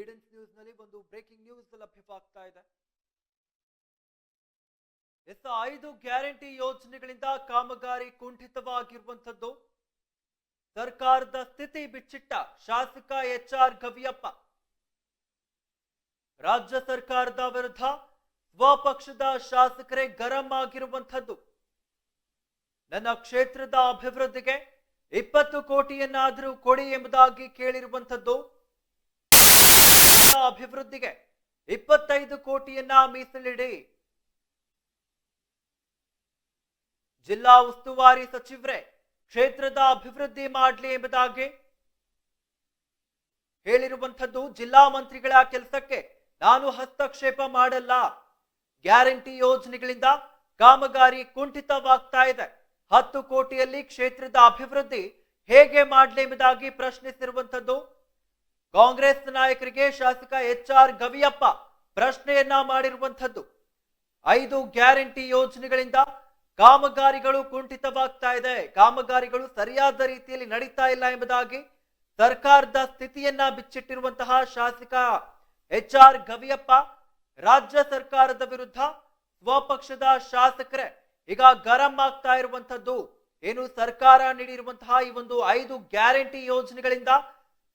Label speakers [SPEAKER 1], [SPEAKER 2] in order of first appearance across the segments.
[SPEAKER 1] ಈಡನ್ಸ್ ನ್ಯೂಸ್ನಲ್ಲಿ ಒಂದು breaking news ಲಭ್ಯವಾಗ್ತಾ ಇದೆ. S ಐದು ಗ್ಯಾರಂಟಿ ಯೋಜನೆಗಳಿಂದ ಕಾಮಗಾರಿ ಕುಂಠಿತವಾಗಿರುವಂತದ್ದು ಸರ್ಕಾರದ ಸ್ಥಿತಿ ಬಿಚ್ಚಿಟ್ಟ ಶಾಸಕ ಎಚ್ ಆರ್ ಗವಿಯಪ್ಪ. ರಾಜ್ಯ ಸರ್ಕಾರದ ವಿರುದ್ಧ ಸ್ವಪಕ್ಷದ ಶಾಸಕರೇ ಗರಂ ಆಗಿರುವಂಥದ್ದು. ನನ್ನ ಕ್ಷೇತ್ರದ ಅಭಿವೃದ್ಧಿಗೆ ಇಪ್ಪತ್ತು ಕೋಟಿಯನ್ನಾದರೂ ಕೊಡಿ ಎಂಬುದಾಗಿ ಕೇಳಿರುವಂಥದ್ದು. ಅಭಿವೃದ್ಧಿಗೆ ಇಪ್ಪತ್ತೈದು ಕೋಟಿಯನ್ನ ಮೀಸಲಿಡಿ. ಜಿಲ್ಲಾ ಉಸ್ತುವಾರಿ ಸಚಿವರೇ, ಕ್ಷೇತ್ರದ ಅಭಿವೃದ್ಧಿ ಮಾಡಲಿ ಎಂಬುದಾಗಿ ಹೇಳಿರುವಂಥದ್ದು ಜಿಲ್ಲಾ ಮಂತ್ರಿಗಳ ಕೆಲಸಕ್ಕೆ ನಾನು ಹಸ್ತಕ್ಷೇಪ ಮಾಡಲ್ಲ. ಗ್ಯಾರಂಟಿ ಯೋಜನೆಗಳಿಂದ ಕಾಮಗಾರಿ ಕುಂಠಿತವಾಗ್ತಾ ಇದೆ. ಹತ್ತು ಕೋಟಿಯಲ್ಲಿ ಕ್ಷೇತ್ರದ ಅಭಿವೃದ್ಧಿ ಹೇಗೆ ಮಾಡಲಿ ಎಂಬುದಾಗಿ ಪ್ರಶ್ನಿಸಿರುವಂಥದ್ದು ಕಾಂಗ್ರೆಸ್ ನಾಯಕರಿಗೆ ಶಾಸಕ ಎಚ್ ಆರ್ ಗವಿಯಪ್ಪ ಪ್ರಶ್ನೆಯನ್ನ ಮಾಡಿರುವಂಥದ್ದು. ಐದು ಗ್ಯಾರಂಟಿ ಯೋಜನೆಗಳಿಂದ ಕಾಮಗಾರಿಗಳು ಕುಂಠಿತವಾಗ್ತಾ ಇದೆ. ಕಾಮಗಾರಿಗಳು ಸರಿಯಾದ ರೀತಿಯಲ್ಲಿ ನಡೀತಾ ಇಲ್ಲ ಎಂಬುದಾಗಿ ಸರ್ಕಾರದ ಸ್ಥಿತಿಯನ್ನ ಬಿಚ್ಚಿಟ್ಟಿರುವಂತಹ ಶಾಸಕ ಎಚ್ ಆರ್ ಗವಿಯಪ್ಪ ರಾಜ್ಯ ಸರ್ಕಾರದ ವಿರುದ್ಧ ಸ್ವಪಕ್ಷದ ಶಾಸಕರೇ, ಈಗ ಗರಂ ಆಗ್ತಾ ಇರುವಂತದ್ದು ಏನು ಸರ್ಕಾರ ನೀಡಿರುವಂತಹ ಈ ಒಂದು ಐದು ಗ್ಯಾರಂಟಿ ಯೋಜನೆಗಳಿಂದ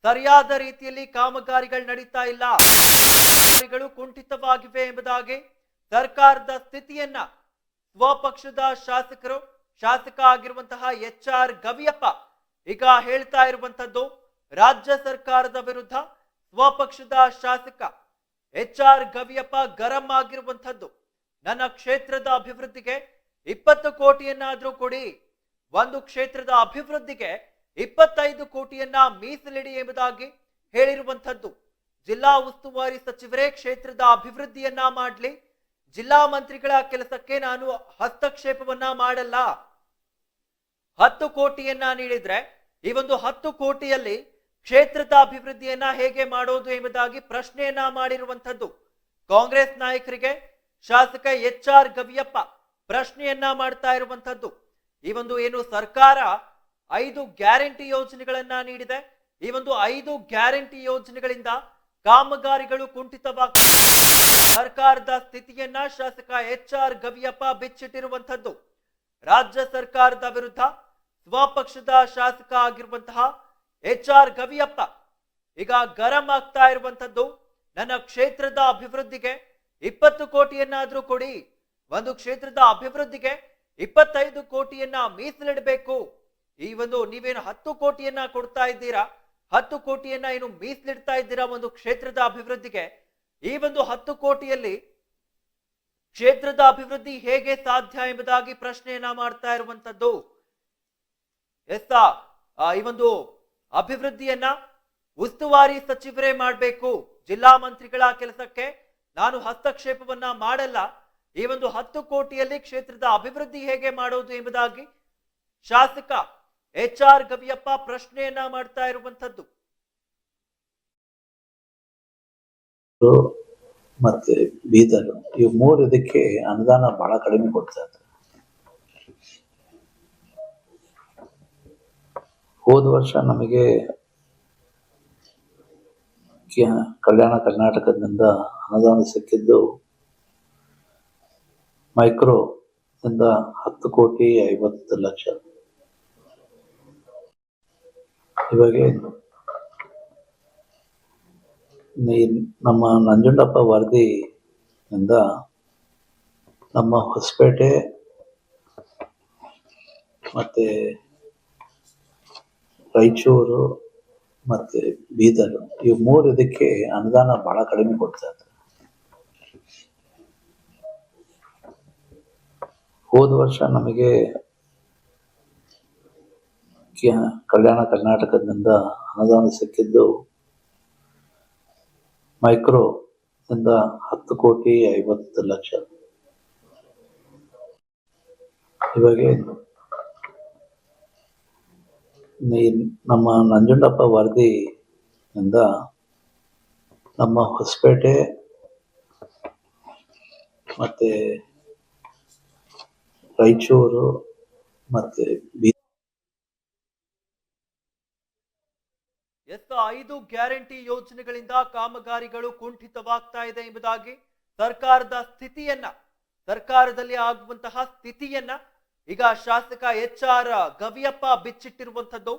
[SPEAKER 1] ಸರಿಯಾದ ರೀತಿಯಲ್ಲಿ ಕಾಮಗಾರಿಗಳು ನಡೀತಾ ಇಲ್ಲ. ಕಾಮಗಾರಿಗಳು ಕುಂಠಿತವಾಗಿವೆ ಎಂಬುದಾಗಿ ಸರ್ಕಾರದ ಸ್ಥಿತಿಯನ್ನ ಸ್ವಪಕ್ಷದ ಶಾಸಕರು, ಶಾಸಕ ಆಗಿರುವಂತಹ ಎಚ್ ಆರ್ ಗವಿಯಪ್ಪ ಈಗ ಹೇಳ್ತಾ ಇರುವಂತದ್ದು ರಾಜ್ಯ ಸರ್ಕಾರದ ವಿರುದ್ಧ ಸ್ವಪಕ್ಷದ ಶಾಸಕ ಎಚ್ ಆರ್ ಗವಿಯಪ್ಪ ಗರಂ ಆಗಿರುವಂತದ್ದು ನನ್ನ ಕ್ಷೇತ್ರದ ಅಭಿವೃದ್ಧಿಗೆ ಇಪ್ಪತ್ತು ಕೋಟಿಯನ್ನಾದ್ರೂ ಕೊಡಿ. ಒಂದು ಕ್ಷೇತ್ರದ ಅಭಿವೃದ್ಧಿಗೆ ಇಪ್ಪತ್ತೈದು ಕೋಟಿಯನ್ನ ಮೀಸಲಿಡಿ ಎಂಬುದಾಗಿ ಹೇಳಿರುವಂತದ್ದು ಜಿಲ್ಲಾ ಉಸ್ತುವಾರಿ ಸಚಿವರೇ ಕ್ಷೇತ್ರದ ಅಭಿವೃದ್ಧಿಯನ್ನ ಮಾಡಲಿ. ಜಿಲ್ಲಾ ಮಂತ್ರಿಗಳ ಕೆಲಸಕ್ಕೆ ನಾನು ಹಸ್ತಕ್ಷೇಪವನ್ನ ಮಾಡಲ್ಲ. ಹತ್ತು ಕೋಟಿಯನ್ನ ನೀಡಿದ್ರೆ ಈ ಒಂದು ಹತ್ತು ಕೋಟಿಯಲ್ಲಿ ಕ್ಷೇತ್ರದ ಅಭಿವೃದ್ಧಿಯನ್ನ ಹೇಗೆ ಮಾಡೋದು ಎಂಬುದಾಗಿ ಪ್ರಶ್ನೆಯನ್ನ ಮಾಡಿರುವಂತದ್ದು ಕಾಂಗ್ರೆಸ್ ನಾಯಕರಿಗೆ ಶಾಸಕ ಎಚ್ ಆರ್ ಗವಿಯಪ್ಪ ಪ್ರಶ್ನೆಯನ್ನ ಮಾಡ್ತಾ ಇರುವಂಥದ್ದು. ಈ ಒಂದು ಏನು ಸರ್ಕಾರ ಐದು ಗ್ಯಾರಂಟಿ ಯೋಜನೆಗಳನ್ನ ನೀಡಿದೆ. ಈ ಒಂದು ಐದು ಗ್ಯಾರಂಟಿ ಯೋಜನೆಗಳಿಂದ ಕಾಮಗಾರಿಗಳು ಕುಂಠಿತವಾಗ್ತಾ ಸರ್ಕಾರದ ಸ್ಥಿತಿಯನ್ನ ಶಾಸಕ ಎಚ್ ಆರ್ ಗವಿಯಪ್ಪ ಬಿಚ್ಚಿಟ್ಟಿರುವಂತದ್ದು ರಾಜ್ಯ ಸರ್ಕಾರದ ವಿರುದ್ಧ ಸ್ವಪಕ್ಷದ ಶಾಸಕ ಆಗಿರುವಂತಹ ಎಚ್ ಆರ್ ಗವಿಯಪ್ಪ ಈಗ ಗರಂ ಆಗ್ತಾ ಇರುವಂತದ್ದು ನನ್ನ ಕ್ಷೇತ್ರದ ಅಭಿವೃದ್ಧಿಗೆ ಇಪ್ಪತ್ತು ಕೋಟಿಯನ್ನಾದ್ರೂ ಕೊಡಿ. ಒಂದು ಕ್ಷೇತ್ರದ ಅಭಿವೃದ್ಧಿಗೆ ಇಪ್ಪತ್ತೈದು ಕೋಟಿಯನ್ನ ಮೀಸಲಿಡಬೇಕು. ಈ ಒಂದು ನೀವೇನು ಹತ್ತು ಕೋಟಿಯನ್ನ ಕೊಡ್ತಾ ಇದ್ದೀರಾ? ಹತ್ತು ಕೋಟಿಯನ್ನ ಏನು ಮೀಸಲಿಡ್ತಾ ಇದ್ದೀರಾ ಒಂದು ಕ್ಷೇತ್ರದ ಅಭಿವೃದ್ಧಿಗೆ? ಈ ಒಂದು ಹತ್ತು ಕೋಟಿಯಲ್ಲಿ ಕ್ಷೇತ್ರದ ಅಭಿವೃದ್ಧಿ ಹೇಗೆ ಸಾಧ್ಯ ಎಂಬುದಾಗಿ ಪ್ರಶ್ನೆಯನ್ನ ಮಾಡ್ತಾ ಇರುವಂತದ್ದು ಎಸ್ ಆ, ಈ ಒಂದು ಅಭಿವೃದ್ಧಿಯನ್ನ ಉಸ್ತುವಾರಿ ಸಚಿವರೇ ಮಾಡಬೇಕು ಜಿಲ್ಲಾ ಮಂತ್ರಿಗಳ ಕೆಲಸಕ್ಕೆ. ನಾನು ಹಸ್ತಕ್ಷೇಪವನ್ನ ಮಾಡಲ್ಲ. ಈ ಒಂದು ಹತ್ತು ಕೋಟಿಯಲ್ಲಿ ಕ್ಷೇತ್ರದ ಅಭಿವೃದ್ಧಿ ಹೇಗೆ ಮಾಡೋದು ಎಂಬುದಾಗಿ ಶಾಸಕ ಎಚ್ ಆರ್ ಗವಿಯಪ್ಪ ಪ್ರಶ್ನೆಯನ್ನ ಮಾಡ್ತಾ ಇರುವಂತದ್ದು
[SPEAKER 2] ಮತ್ತೆ ಬೀದರ್ ಇವು ಮೂರು ಇದಕ್ಕೆ ಅನುದಾನ ಬಹಳ ಕಡಿಮೆ ಕೊಡ್ತಾ ಇದ್ದಾರೆ. ಹೋದ ವರ್ಷ ನಮಗೆ ಕಲ್ಯಾಣ ಕರ್ನಾಟಕದಿಂದ ಅನುದಾನ ಸಿಕ್ಕಿದ್ದು ಮೈಕ್ರೋ ಇಂದ ಹತ್ತು ಕೋಟಿ ಐವತ್ತು ಲಕ್ಷ. ಇವಾಗ ನಮ್ಮ ನಂಜುಂಡಪ್ಪ ವರದಿಯಿಂದ ನಮ್ಮ ಹೊಸಪೇಟೆ ಮತ್ತೆ ರಾಯಚೂರು ಮತ್ತೆ ಬೀದರ್ ಇವು ಮೂರು ಇದಕ್ಕೆ ಅನುದಾನ ಬಹಳ ಕಡಿಮೆ ಕೊಡ್ತಾ ಇದ್ದಾರೆ. ಹೋದ ವರ್ಷ ನಮಗೆ ಕೆ- ಕಲ್ಯಾಣ ಕರ್ನಾಟಕದಿಂದ ಅನುದಾನ ಸಿಕ್ಕಿದ್ದು ಮೈಕ್ರೋ ಇಂದ ಹತ್ತು ಕೋಟಿ ಐವತ್ತು ಲಕ್ಷ. ಇವಾಗ ನಮ್ಮ ನಂಜುಂಡಪ್ಪ ವರದಿಯಿಂದ ನಮ್ಮ ಹೊಸಪೇಟೆ ಮತ್ತೆ ರಾಯಚೂರು ಮತ್ತೆ ಬೀ
[SPEAKER 1] ಎಸ್ ಐದು ಗ್ಯಾರಂಟಿ ಯೋಜನೆಗಳಿಂದ ಕಾಮಗಾರಿಗಳು ಕುಂಠಿತವಾಗ್ತಾ ಇದೆ ಎಂಬುದಾಗಿ ಸರ್ಕಾರದ ಸ್ಥಿತಿಯನ್ನ, ಸರ್ಕಾರದಲ್ಲಿ ಆಗುವಂತಹ ಸ್ಥಿತಿಯನ್ನ ಈಗ ಶಾಸಕ ಎಚ್ ಆರ್ ಗವಿಯಪ್ಪ ಬಿಚ್ಚಿಟ್ಟಿರುವಂತದ್ದು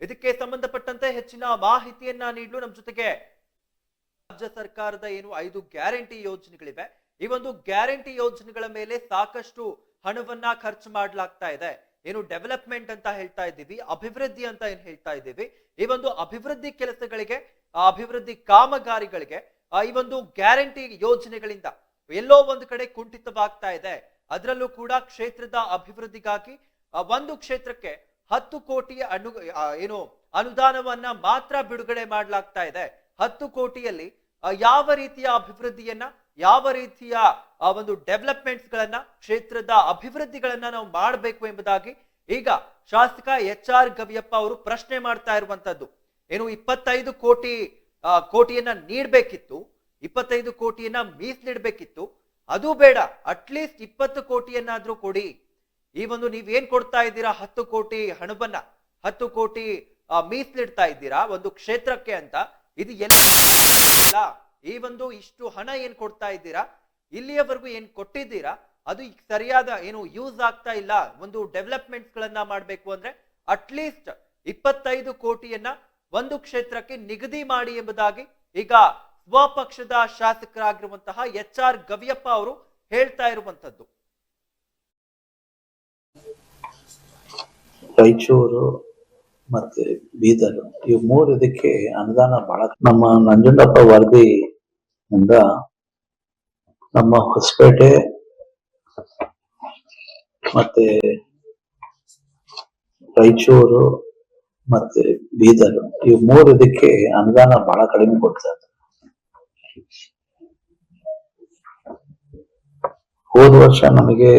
[SPEAKER 1] ಇದಕ್ಕೆ ಸಂಬಂಧಪಟ್ಟಂತೆ ಹೆಚ್ಚಿನ ಮಾಹಿತಿಯನ್ನ ನೀಡಲು ನಮ್ಮ ಜೊತೆಗೆ ರಾಜ್ಯ ಸರ್ಕಾರದ ಏನು ಐದು ಗ್ಯಾರಂಟಿ ಯೋಜನೆಗಳಿವೆ. ಈ ಒಂದು ಗ್ಯಾರಂಟಿ ಯೋಜನೆಗಳ ಮೇಲೆ ಸಾಕಷ್ಟು ಹಣವನ್ನ ಖರ್ಚು ಮಾಡಲಾಗ್ತಾ ಇದೆ. ಏನು ಡೆವಲಪ್ಮೆಂಟ್ ಅಂತ ಹೇಳ್ತಾ ಇದ್ದೀವಿ, ಅಭಿವೃದ್ಧಿ ಅಂತ ಏನ್ ಹೇಳ್ತಾ ಇದ್ದೀವಿ, ಈ ಒಂದು ಅಭಿವೃದ್ಧಿ ಕೆಲಸಗಳಿಗೆ ಅಭಿವೃದ್ಧಿ ಕಾಮಗಾರಿಗಳಿಗೆ ಈ ಒಂದು ಗ್ಯಾರಂಟಿ ಯೋಜನೆಗಳಿಂದ ಎಲ್ಲೋ ಒಂದು ಕಡೆ ಕುಂಠಿತವಾಗ್ತಾ ಇದೆ. ಅದರಲ್ಲೂ ಕೂಡ ಕ್ಷೇತ್ರದ ಅಭಿವೃದ್ಧಿಗಾಗಿ ಒಂದು ಕ್ಷೇತ್ರಕ್ಕೆ ಹತ್ತು ಕೋಟಿ ಅನು ಏನು ಅನುದಾನವನ್ನ ಮಾತ್ರ ಬಿಡುಗಡೆ ಮಾಡಲಾಗ್ತಾ ಇದೆ. ಹತ್ತು ಕೋಟಿಯಲ್ಲಿ ಯಾವ ರೀತಿಯ ಅಭಿವೃದ್ಧಿಯನ್ನ, ಯಾವ ರೀತಿಯ ಒಂದು ಡೆವಲಪ್ಮೆಂಟ್ಸ್ ಗಳನ್ನ ಕ್ಷೇತ್ರದ ಅಭಿವೃದ್ಧಿಗಳನ್ನ ನಾವು ಮಾಡಬೇಕು ಎಂಬುದಾಗಿ ಈಗ ಶಾಸಕ ಎಚ್ ಆರ್ ಗವಿಯಪ್ಪ ಅವರು ಪ್ರಶ್ನೆ ಮಾಡ್ತಾ ಇರುವಂತದ್ದು. ಏನು ಇಪ್ಪತ್ತೈದು ಕೋಟಿ ಕೋಟಿಯನ್ನ ನೀಡಬೇಕಿತ್ತು, ಇಪ್ಪತ್ತೈದು ಕೋಟಿಯನ್ನ ಮೀಸಲಿಡಬೇಕಿತ್ತು, ಅದು ಬೇಡ ಅಟ್ಲೀಸ್ಟ್ ಇಪ್ಪತ್ತು ಕೋಟಿಯನ್ನಾದ್ರೂ ಕೊಡಿ. ಈ ಒಂದು ನೀವೇನ್ ಕೊಡ್ತಾ ಇದ್ದೀರಾ, ಹತ್ತು ಕೋಟಿ ಹಣವನ್ನ, ಹತ್ತು ಕೋಟಿ ಮೀಸಲಿಡ್ತಾ ಇದ್ದೀರಾ, ಒಂದು ಕ್ಷೇತ್ರಕ್ಕೆ ಅಂತ ಇದು ಎಲ್ಲ ಈ ಒಂದು ಇಷ್ಟು ಹಣ ಏನ್ ಕೊಡ್ತಾ ಇದ್ದೀರಾ? ಇಲ್ಲಿಯವರೆಗೂ ಏನ್ ಕೊಟ್ಟಿದ್ದೀರಾ? ಅದು ಸರಿಯಾದ ಏನು ಯೂಸ್ ಆಗ್ತಾ ಇಲ್ಲ. ಒಂದು ಡೆವಲಪ್ಮೆಂಟ್ಸ್ ಗಳನ್ನ ಮಾಡಬೇಕು ಅಂದ್ರೆ ಅಟ್ಲೀಸ್ಟ್ ಇಪ್ಪತ್ತೈದು ಕೋಟಿಯನ್ನ ಒಂದು ಕ್ಷೇತ್ರಕ್ಕೆ ನಿಗದಿ ಮಾಡಿ ಎಂಬುದಾಗಿ ಈಗ ಸ್ವಪಕ್ಷದ ಶಾಸಕರಾಗಿರುವಂತಹ ಎಚ್ ಆರ್ ಗವಿಯಪ್ಪ ಅವರು ಹೇಳ್ತಾ ಇರುವಂತದ್ದು
[SPEAKER 2] ರಾಯಚೂರು ಮತ್ತೆ ಬೀದರ್ ಇವು ಮೂರು ಇದಕ್ಕೆ ಅನುದಾನ ಬಹಳ ನಮ್ಮ ನಂಜುಂಡಪ್ಪ ವರದಿ ಇಂದ ನಮ್ಮ ಹೊಸಪೇಟೆ ಮತ್ತೆ ರಾಯಚೂರು ಮತ್ತೆ ಬೀದರ್ ಇವು ಮೂರು ಇದಕ್ಕೆ ಅನುದಾನ ಬಹಳ ಕಡಿಮೆ ಕೊಡ್ತಾರೆ. ಹೋದ ವರ್ಷ ನಮಗೆ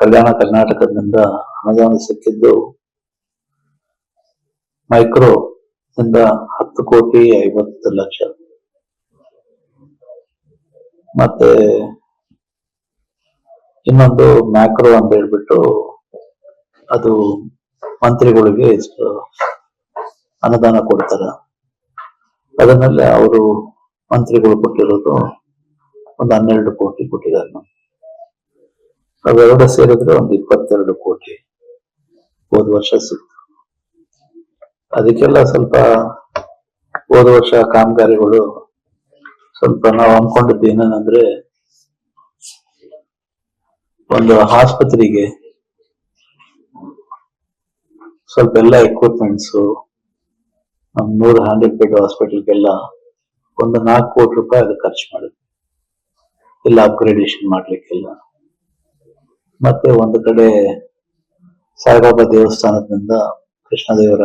[SPEAKER 2] ಕಲ್ಯಾಣ ಕರ್ನಾಟಕದಿಂದ ಅನುದಾನ ಸಿಕ್ಕಿದ್ದು ಮೈಕ್ರೋ ಇಂದ ಹತ್ತು ಕೋಟಿ ಐವತ್ತು ಲಕ್ಷ. ಮತ್ತೆ ಇನ್ನೊಂದು ಮ್ಯಾಕ್ರೋ ಅಂತ ಹೇಳ್ಬಿಟ್ಟು ಅದು ಮಂತ್ರಿಗಳಿಗೆ ಇಷ್ಟು ಅನುದಾನ ಕೊಡ್ತಾರ. ಅದನ್ನೆಲ್ಲ ಅವರು ಮಂತ್ರಿಗಳು ಕೊಟ್ಟಿರೋದು ಒಂದು ಹನ್ನೆರಡು ಕೋಟಿ ಕೊಟ್ಟಿದ್ದಾರೆ. ಅವೆರಡು ಸೇರಿದ್ರೆ ಒಂದು ಇಪ್ಪತ್ತೆರಡು ಕೋಟಿ. ಹೋದ ವರ್ಷ ಸಿಕ್ತು. ಅದಕ್ಕೆಲ್ಲ ಸ್ವಲ್ಪ ಹೋದ ವರ್ಷ ಕಾಮಗಾರಿಗಳು ಸ್ವಲ್ಪ ನಾವು ಅನ್ಕೊಂಡಿದ್ದು ಏನಂದ್ರೆ ಒಂದು ಆಸ್ಪತ್ರೆಗೆ ಸ್ವಲ್ಪ ಎಲ್ಲ ಎಕ್ವಿಪ್ಮೆಂಟ್ಸ್ ನಮ್ ನೂರು ಹಂಡ್ರೆಡ್ ಬೆಡ್ ಹಾಸ್ಪಿಟಲ್ಗೆಲ್ಲ ಒಂದು ನಾಲ್ಕು ಕೋಟಿ ರೂಪಾಯಿ ಅದು ಖರ್ಚು ಮಾಡಿದ್ವಿ ಎಲ್ಲ ಅಪ್ಗ್ರೇಡೇಷನ್ ಮಾಡ್ಲಿಕ್ಕೆಲ್ಲ. ಮತ್ತೆ ಒಂದು ಕಡೆ ಸಾಯಿಬಾಬಾ ದೇವಸ್ಥಾನದಿಂದ ಕೃಷ್ಣದೇವರ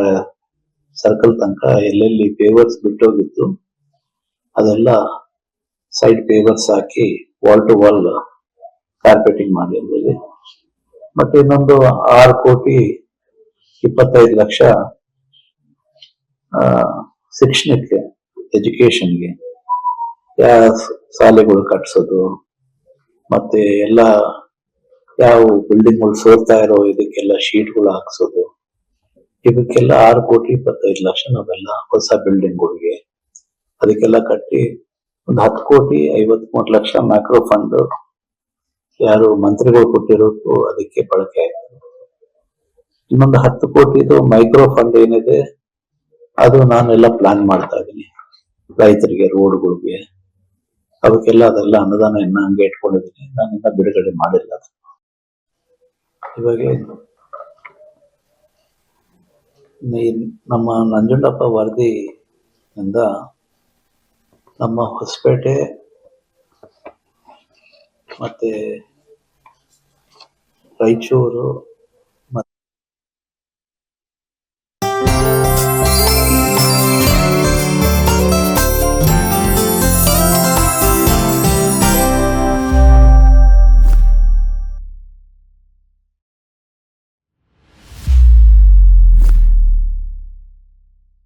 [SPEAKER 2] ಸರ್ಕಲ್ ತನಕ ಎಲ್ಲೆಲ್ಲಿ ಪೇವರ್ಸ್ ಬಿಟ್ಟೋಗಿತ್ತು, ಅದೆಲ್ಲ ಸೈಡ್ ಪೇವರ್ಸ್ ಹಾಕಿ ವಾಲ್ ಟು ವಾಲ್ ಕಾರ್ಪೆಟಿಂಗ್ ಮಾಡಿ ಮತ್ತೆ ಇನ್ನೊಂದು ಆರು ಕೋಟಿ ಇಪ್ಪತ್ತೈದು ಲಕ್ಷ ಶಿಕ್ಷಣಕ್ಕೆ ಎಜುಕೇಶನ್ಗೆ ಯಾವ ಶಾಲೆಗಳು ಕಟ್ಸೋದು, ಮತ್ತೆ ಎಲ್ಲ ಯಾವ ಬಿಲ್ಡಿಂಗ್ಗಳು ಸೋರ್ತಾ ಇರೋ ಇದಕ್ಕೆಲ್ಲ ಶೀಟ್ಗಳು ಹಾಕ್ಸೋದು, ಇದಕ್ಕೆಲ್ಲ ಆರು ಕೋಟಿ ಇಪ್ಪತ್ತೈದು ಲಕ್ಷ ನಾವೆಲ್ಲ ಹೊಸ ಬಿಲ್ಡಿಂಗ್ ಗಳಿಗೆ ಅದಕ್ಕೆಲ್ಲ ಕಟ್ಟಿ ಒಂದು ಹತ್ತು ಕೋಟಿ ಐವತ್ಮೂರು ಲಕ್ಷ ಮೈಕ್ರೋ ಫಂಡ್ ಯಾರು ಮಂತ್ರಿಗಳು ಕೊಟ್ಟಿರೋದು ಅದಕ್ಕೆ ಬಳಕೆ ಆಯ್ತು. ಇನ್ನೊಂದು ಹತ್ತು ಕೋಟಿದು ಮೈಕ್ರೋ ಫಂಡ್ ಏನಿದೆ, ಅದು ನಾನೆಲ್ಲ ಪ್ಲಾನ್ ಮಾಡ್ತಾ ಇದ್ದೀನಿ. ರೈತರಿಗೆ, ರೋಡ್ಗಳಿಗೆ. ಅದಕ್ಕೆಲ್ಲ ಅದೆಲ್ಲ ಅನುದಾನ ಇನ್ನ ಹಂಗೆ ಇಟ್ಕೊಂಡಿದ್ದೀನಿ. ನಾನು ಇನ್ನ ಬಿಡುಗಡೆ ಮಾಡಿಲ್ಲ. ಇವಾಗ ನಮ್ಮ ನಂಜುಂಡಪ್ಪ ವರದಿಯಿಂದ ನಮ್ಮ ಹೊಸಪೇಟೆ ಮತ್ತೆ ರಾಯಚೂರು